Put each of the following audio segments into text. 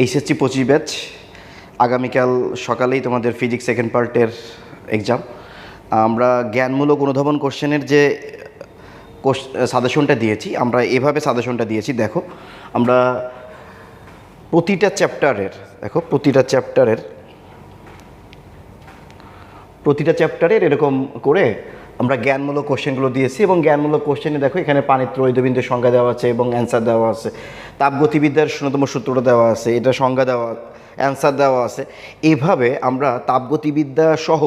HSC পঁচিশ batch আগামীকাল সকালেই তোমাদের ফিজিক্স সেকেন্ড পার্টের এক্সাম আমরা জ্ঞানমূলক অনুধাবন কোশ্চেনের যে সাজেশনটা দিয়েছি, আমরা এভাবে সাজেশনটা দিয়েছি, দেখো। আমরা প্রতিটা চ্যাপ্টারের দেখো, প্রতিটা চ্যাপ্টারের প্রতিটা চ্যাপ্টারের এরকম করে আমরা জ্ঞানমূলক কোশ্চেনগুলো দিয়েছি এবং জ্ঞানমূলক কোশ্চেনে দেখো এখানে পানির ত্রৈধবিন্দুর সংজ্ঞা দেওয়া আছে এবং অ্যান্সার দেওয়া আছে। তাপগতিবিদ্যার শূন্যতম সূত্রটা দেওয়া আছে এটা সংজ্ঞা দেওয়া অ্যান্সার দেওয়া আছে। এভাবে আমরা তাপগতিবিদ্যা সহ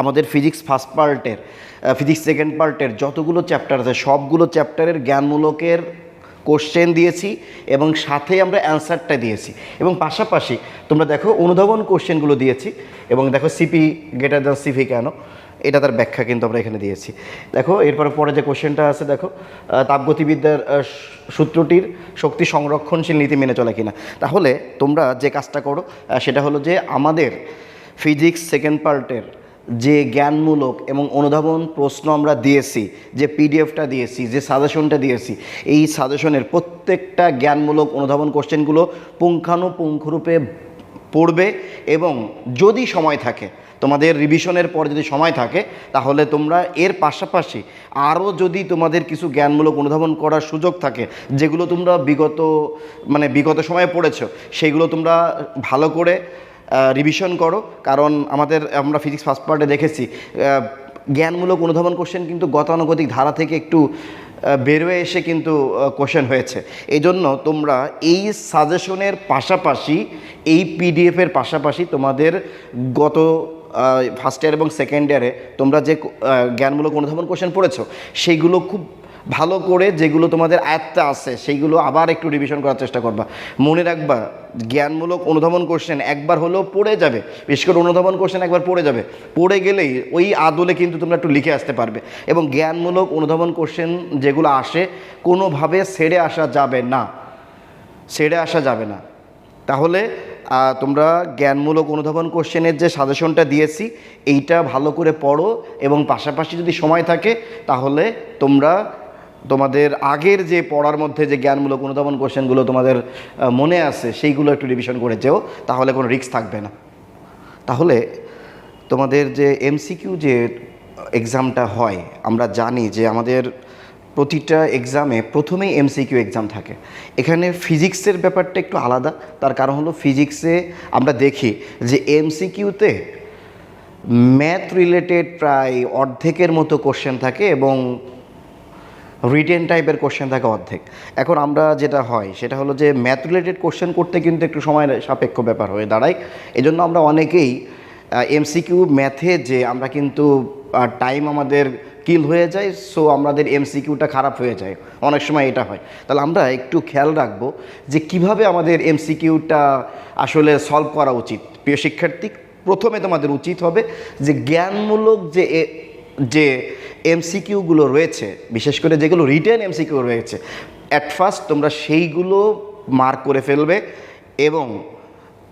আমাদের ফিজিক্স ফার্স্ট পার্টের ফিজিক্স সেকেন্ড পার্টের যতগুলো চ্যাপ্টার আছে সবগুলো চ্যাপ্টারের জ্ঞানমূলকের কোশ্চেন দিয়েছি এবং সাথে আমরা অ্যান্সারটা দিয়েছি। এবং পাশাপাশি তোমরা দেখো অনুধাবন কোশ্চেনগুলো দিয়েছি এবং দেখো সিপি গ্রেটার দ্যান সিপি কেন? এটা তার ব্যাখ্যা কিন্তু আমরা এখানে দিয়েছি। দেখো, এরপরে পরে যে কোশ্চেনটা আছে, দেখো তাপগতিবিদ্যার সূত্রটির শক্তি সংরক্ষণশীল নীতি মেনে চলে কিনা। তাহলে তোমরা যে কাজটা করো সেটা হলো যে আমাদের ফিজিক্স সেকেন্ড পার্টের যে জ্ঞানমূলক এবং অনুধাবন প্রশ্ন আমরা দিয়েছি, যে পিডিএফটা দিয়েছি, যে সাজেশনটা দিয়েছি, এই সাজেশনের প্রত্যেকটা জ্ঞানমূলক অনুধাবন কোশ্চেনগুলো পুঙ্খানুপুঙ্খরূপে পড়বে এবং যদি সময় থাকে তোমাদের রিভিশনের পর যদি সময় থাকে, তাহলে তোমরা এর পাশাপাশি আরও যদি তোমাদের কিছু জ্ঞানমূলক অনুধাবন করার সুযোগ থাকে, যেগুলো তোমরা বিগত মানে বিগত সময়ে পড়েছ, সেগুলো তোমরা ভালো করে রিভিশন করো। কারণ আমাদের, আমরা ফিজিক্স ফার্স্ট পার্টে দেখেছি জ্ঞানমূলক অনুধাবন কোশ্চেন কিন্তু গতানুগতিক ধারা থেকে একটু বেরোয় এসে কিন্তু কোশ্চেন হয়েছে। এই জন্য তোমরা এই সাজেশনের পাশাপাশি, এই পিডিএফের পাশাপাশি তোমাদের গত ফার্স্ট ইয়ার এবং সেকেন্ড ইয়ারে তোমরা যে জ্ঞানমূলক অনুধাবন কোশ্চেন পড়েছো, সেইগুলো খুব ভালো করে যেগুলো তোমাদের আয়ত্তে আছে, সেইগুলো আবার একটু রিভিশন করার চেষ্টা করবা। মনে রাখবা, জ্ঞানমূলক অনুধাবন কোশ্চেন একবার হলেও পড়ে যাবে, বিশেষ করে অনুধাবন কোশ্চেন একবার পড়ে যাবে। পড়ে গেলেই ওই আদলে কিন্তু তোমরা একটু লিখে আসতে পারবে এবং জ্ঞানমূলক অনুধাবন কোশ্চেন যেগুলো আসে, কোনোভাবে সেরে আসা যাবে না। সেরে আসা যাবে না। তাহলে তোমরা জ্ঞানমূলক অনুধাবন কোশ্চেনের যে সাজেশনটা দিয়েছি, এইটা ভালো করে পড়ো এবং পাশাপাশি যদি সময় থাকে, তাহলে তোমরা তোমাদের আগের যে পড়ার মধ্যে যে জ্ঞানমূলক অনুধাবন কোশ্চেনগুলো তোমাদের মনে আছে, সেইগুলো একটু রিভিশন করে যেও, তাহলে কোনো রিস্ক থাকবে না। তাহলে তোমাদের যে এমসিকিউ যে এক্সামটা হয়, আমরা জানি যে আমাদের প্রতিটা এক্সামে প্রথমেই এমসিকিউ এক্সাম থাকে। এখানে ফিজিক্সের ব্যাপারটা একটু আলাদা, তার কারণ হলো ফিজিক্সে আমরা দেখি যে এমসিকিউতে ম্যাথ রিলেটেড প্রায় অর্ধেকের মতো কোশ্চেন থাকে এবং রিটেন টাইপের কোশ্চেন থাকে অর্ধেক। এখন আমরা যেটা হয়, সেটা হলো যে ম্যাথ রিলেটেড কোশ্চেন করতে কিন্তু একটু সময় সাপেক্ষ ব্যাপার হয়ে দাঁড়ায়। এজন্য আমরা অনেকেই এমসিকিউ ম্যাথে যে আমরা কিন্তু টাইম আমাদের কিল হয়ে যায় সো আমাদের এমসিকিউটা খারাপ হয়ে যায়। অনেক সময় এটা হয়। তাহলে আমরা একটু খেয়াল রাখব যে কীভাবে আমাদের এমসিকিউটা আসলে সলভ করা উচিত। প্রিয় শিক্ষার্থী, প্রথমে তোমাদের উচিত হবে যে জ্ঞানমূলক যে যে এমসিকিউগুলো রয়েছে, বিশেষ করে যেগুলো রিটেন এমসিকিউ রয়েছে অ্যাট ফার্স্ট তোমরা সেইগুলো মার্ক করে ফেলবে এবং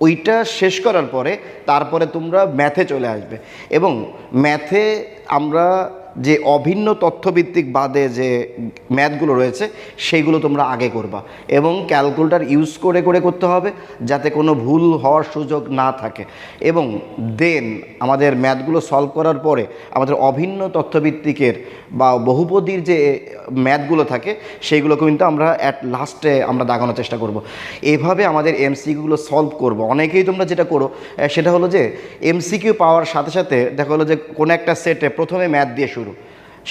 ওইটা শেষ করার পরে তারপরে তোমরা ম্যাথে চলে আসবে। এবং ম্যাথে আমরা যে অভিন্ন তথ্যভিত্তিক বাদে যে ম্যাথগুলো রয়েছে, সেইগুলো তোমরা আগে করবা। এবং ক্যালকুলেটার ইউজ করে করে করতে হবে যাতে কোনো ভুল হওয়ার সুযোগ না থাকে। এবং দেন আমাদের ম্যাথগুলো সলভ করার পরে আমাদের অভিন্ন তথ্যভিত্তিকের বা বহুপদীর যে ম্যাথগুলো থাকে সেইগুলো কিন্তু আমরা অ্যাট লাস্টে আমরা দাগানোর চেষ্টা করব। এভাবে আমাদের এমসিকিউগুলো সলভ করব। অনেকেই তোমরা যেটা করো সেটা হলো যে এমসিকিউ পাওয়ার সাথে সাথে দেখা হলো যে কোনো একটা সেটে প্রথমে ম্যাথ দিয়ে শুরু।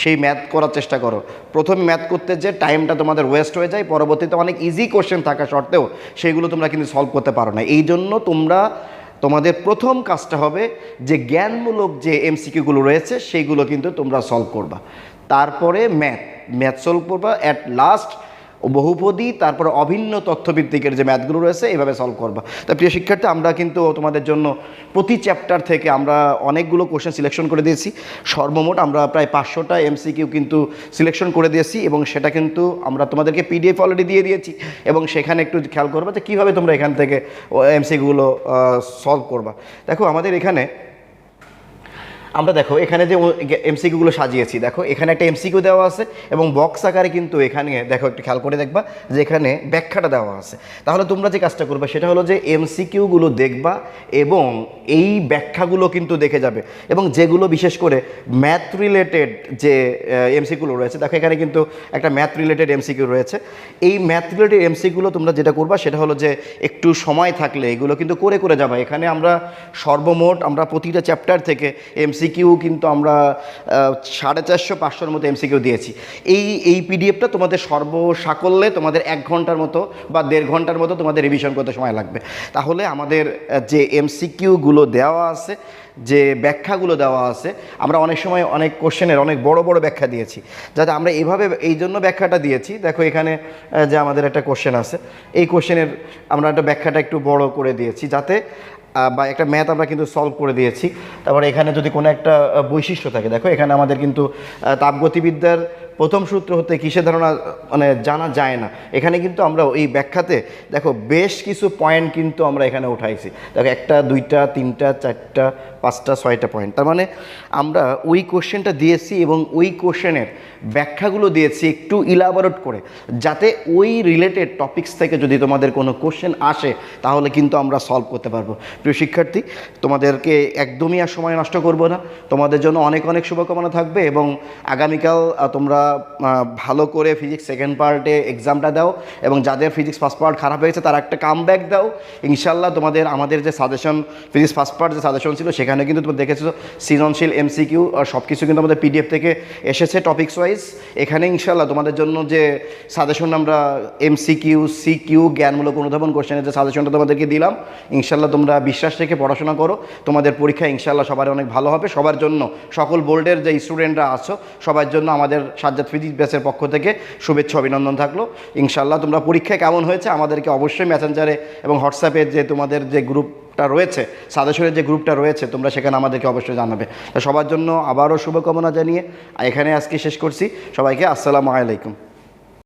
সেই ম্যাথ করার চেষ্টা করো। প্রথমে ম্যাথ করতে যে টাইমটা তোমাদের ওয়েস্ট হয়ে যায়, পরবর্তীতে অনেক ইজি কোশ্চেন থাকা সত্ত্বেও সেইগুলো তোমরা কিন্তু সলভ করতে পারো না। এই জন্য তোমরা, তোমাদের প্রথম কাজটা হবে যে জ্ঞানমূলক যে এমসিকিউগুলো রয়েছে সেইগুলো কিন্তু তোমরা সলভ করবা। তারপরে ম্যাথ। ম্যাথ সলভ করবা। অ্যাট লাস্ট বহুপদী, তারপর অভিন্ন তথ্যভিত্তিকের যে ম্যাথগুলো রয়েছে, এভাবে সলভ করবা। তা প্রিয় শিক্ষার্থী, আমরা কিন্তু তোমাদের জন্য প্রতি চ্যাপ্টার থেকে আমরা অনেকগুলো কোশ্চেন সিলেকশন করে দিয়েছি। সর্বমোট আমরা প্রায় পাঁচশোটা এমসিকিউ কিন্তু সিলেকশন করে দিয়েছি এবং সেটা কিন্তু আমরা তোমাদেরকে পিডিএফ অলরেডি দিয়ে দিয়েছি। এবং সেখানে একটু খেয়াল করবা যে কীভাবে তোমরা এখান থেকে এমসিকিউগুলো সলভ করবা। দেখো, আমাদের এখানে আমরা দেখো, এখানে যে এমসিকিউগুলো সাজিয়েছি, দেখো, এখানে একটা এমসিকিউ দেওয়া আছে এবং বক্স আকারে কিন্তু এখানে, দেখো, একটু খেয়াল করে দেখবা যে এখানে ব্যাখ্যাটা দেওয়া আছে। তাহলে তোমরা যে কাজটা করবে সেটা হলো যে এমসিকিউগুলো দেখবা এবং এই ব্যাখ্যাগুলো কিন্তু দেখে যাবে। এবং যেগুলো বিশেষ করে ম্যাথ রিলেটেড যে এমসিকিউগুলো রয়েছে, দেখো, এখানে কিন্তু একটা ম্যাথ রিলেটেড এমসিকিউ রয়েছে। এই ম্যাথ রিলেটেড এমসিকিউগুলো তোমরা যেটা করবা সেটা হলো যে একটু সময় থাকলে এগুলো কিন্তু করে করে যাবা। এখানে আমরা সর্বমোট আমরা প্রতিটা চ্যাপ্টার থেকে এমসিকিউ কিন্তু আমরা সাড়ে চারশো, পাঁচশোর মতো এমসিকিউ দিয়েছি। এই এই পিডিএফটা তোমাদের সর্বসাকল্যে তোমাদের এক ঘণ্টার মতো বা দেড় ঘণ্টার মতো তোমাদের রিভিশন করতে সময় লাগবে। তাহলে আমাদের যে এমসিকিউগুলো দেওয়া আছে, যে ব্যাখ্যাগুলো দেওয়া আছে, আমরা অনেক সময় অনেক কোশ্চেনের অনেক বড় বড় ব্যাখ্যা দিয়েছি। যাতে আমরা এভাবে এই জন্য ব্যাখ্যাটা দিয়েছি। দেখো এখানে যে আমাদের একটা কোশ্চেন আছে, এই কোশ্চেনের আমরা একটা ব্যাখ্যাটা একটু বড় করে দিয়েছি, যাতে বা একটা ম্যাথ আমরা কিন্তু সলভ করে দিয়েছি। তারপরে এখানে যদি কোনো একটা বৈশিষ্ট্য থাকে, দেখো এখানে আমাদের কিন্তু তাপগতিবিদ্যার প্রথম সূত্র হতে কিসের ধারণা মানে জানা যায় না। এখানে কিন্তু আমরা এই ব্যাখ্যাতে, দেখো বেশ কিছু পয়েন্ট কিন্তু আমরা এখানে উঠাইছি। দেখো একটা, দুইটা, তিনটা, চারটা, পাঁচটা, ছয়টা পয়েন্ট তার মানে আমরা ওই কোশ্চেনটা দিয়েছি এবং ওই কোশ্চেনের ব্যাখ্যাগুলো দিয়েছি একটু ইলাবোরেট করে, যাতে ওই রিলেটেড টপিকস থেকে যদি তোমাদের কোনো কোশ্চেন আসে, তাহলে কিন্তু আমরা সলভ করতে পারব। প্রিয় শিক্ষার্থী, তোমাদেরকে একদমই আর সময় নষ্ট করব না। তোমাদের জন্য অনেক অনেক শুভকামনা থাকবে এবং আগামীকাল তোমরা ভালো করে ফিজিক্স সেকেন্ড পার্টে এক্সামটা দাও এবং যাদের ফিজিক্স ফার্স্ট পার্ট খারাপ হয়েছে, তারা একটা কাম ব্যাক দাও। ইনশাল্লাহ তোমাদের, আমাদের যে সাজেশন ফিজিক্স ফার্স্ট পার্ট যে সাজেশন ছিল, সেখানে কিন্তু তুমি দেখেছ, সৃজনশীল এমসিকিউ আর সব কিছু কিন্তু আমাদের পিডিএফ থেকে এসেছে টপিকস ওয়াইজ এখানে ইনশাল্লাহ তোমাদের জন্য যে সাজেশন আমরা এমসিকিউ সিকিউ জ্ঞানমূলক অনুধাবন কোশ্চেনের যে সাজেশনটা তোমাদেরকে দিলাম ইনশাল্লাহ তোমরা বিশ্বাস রেখে পড়াশোনা করো। তোমাদের পরীক্ষা ইনশাল্লাহ সবার অনেক ভালো হবে। সবার জন্য সকল বোর্ডের যে স্টুডেন্টরা আছো, সবার জন্য আমাদের সাজ্জাদ ফিজিক্স ব্যাচের পক্ষ থেকে শুভেচ্ছা, অভিনন্দন থাকল। ইনশাল্লাহ তোমরা পরীক্ষায় কেমন হয়েছে আমাদেরকে অবশ্যই মেসেঞ্জারে এবং হোয়াটসঅ্যাপে যে তোমাদের যে গ্রুপটা রয়েছে সাজেশনের যে গ্রুপটা রয়েছে, তোমরা সেখানে আমাদেরকে অবশ্যই জানাবে। তো সবার জন্য আবারও শুভকামনা জানিয়ে এখানে আজকে শেষ করছি। সবাইকে আসসালামু আলাইকুম।